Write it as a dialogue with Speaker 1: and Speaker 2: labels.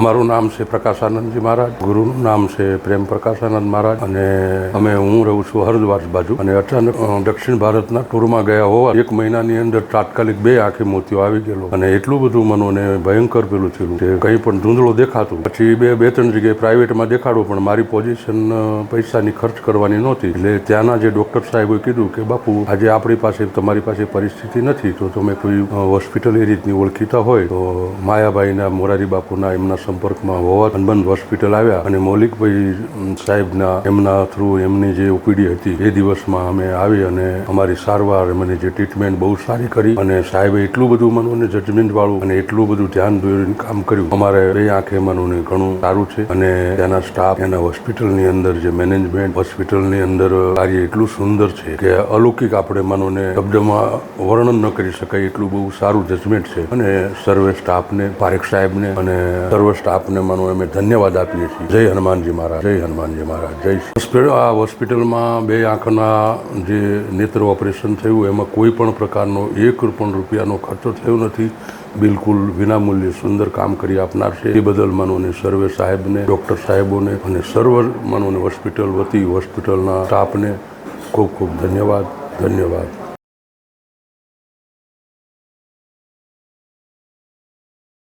Speaker 1: અમારું નામ છે પ્રકાશાનંદજી મહારાજ. ગુરુનું નામ છે પ્રેમ પ્રકાશાનંદ મહારાજ. અને અમે હું રહું છું હરદ્વાર બાજુ. અને અચાનક દક્ષિણ ભારતના ટૂરમાં ગયા હોવા એક મહિનાની અંદર તાત્કાલિક બે આખી મૂર્તિઓ આવી ગયેલો. અને એટલું બધું મનોને ભયંકર પેલું થયેલું કે કંઈ પણ ધૂંધળો દેખાતું. પછી બે બે, ત્રણ જગ્યાએ પ્રાઇવેટમાં દેખાડું, પણ મારી પોઝિશન પૈસાની ખર્ચ કરવાની નહોતી. એટલે ત્યાંના જે ડૉક્ટર સાહેબે કીધું કે, બાપુ, આજે આપણી પાસે, તમારી પાસે પરિસ્થિતિ નથી. તો તમે કોઈ હોસ્પિટલ એ રીતની ઓળખીતા હોય તો માયાભાઈના, મોરારી બાપુના, એમના સંપર્કમાં હોવા અનબન હોસ્પિટલ આવ્યા અને મૌલિકભાઈ સાહેબના, એમના થ્રુ એમની જે ઓપીડી હતી એ દિવસમાં અમે આવી અને અમારી સારવાર મને જે ટ્રીટમેન્ટ બહુ સારી કરી અને સાહેબે એટલું બધું મનોને જજમેન્ટ વાળું અને એટલું બધું ધ્યાન દોરીને કામ કર્યું. અમારે બે આંખે મનોને ઘણું સારું છે અને ત્યાંના સ્ટાફ એના હોસ્પિટલની અંદર જે મેનેજમેન્ટ હોસ્પિટલની અંદર કાર્ય એટલું સુંદર છે કે અલૌકિક આપણે મનોને શબ્દમાં વર્ણન ન કરી શકાય એટલું બહુ સારું જજમેન્ટ છે. અને સર્વે સ્ટાફને પારેખ સાહેબને અને સર્વ સ્ટાફને માનો અમે ધન્યવાદ આપીએ છીએ. જય હનુમાનજી મહારાજ, જય હનુમાનજી મહારાજ, જય આ હોસ્પિટલમાં બે આંખના જે નેત્ર ઓપરેશન થયું, એમાં કોઈ પણ પ્રકારનો એક પણ રૂપિયાનો ખર્ચો થયો નથી. બિલકુલ વિનામૂલ્યે સુંદર કામ કરી આપનાર છે. એ બદલ માનોને સર્વે સાહેબને, ડૉક્ટર સાહેબોને અને સર્વ માનોને હોસ્પિટલ વતી હોસ્પિટલના સ્ટાફને ખૂબ ખૂબ ધન્યવાદ ધન્યવાદ.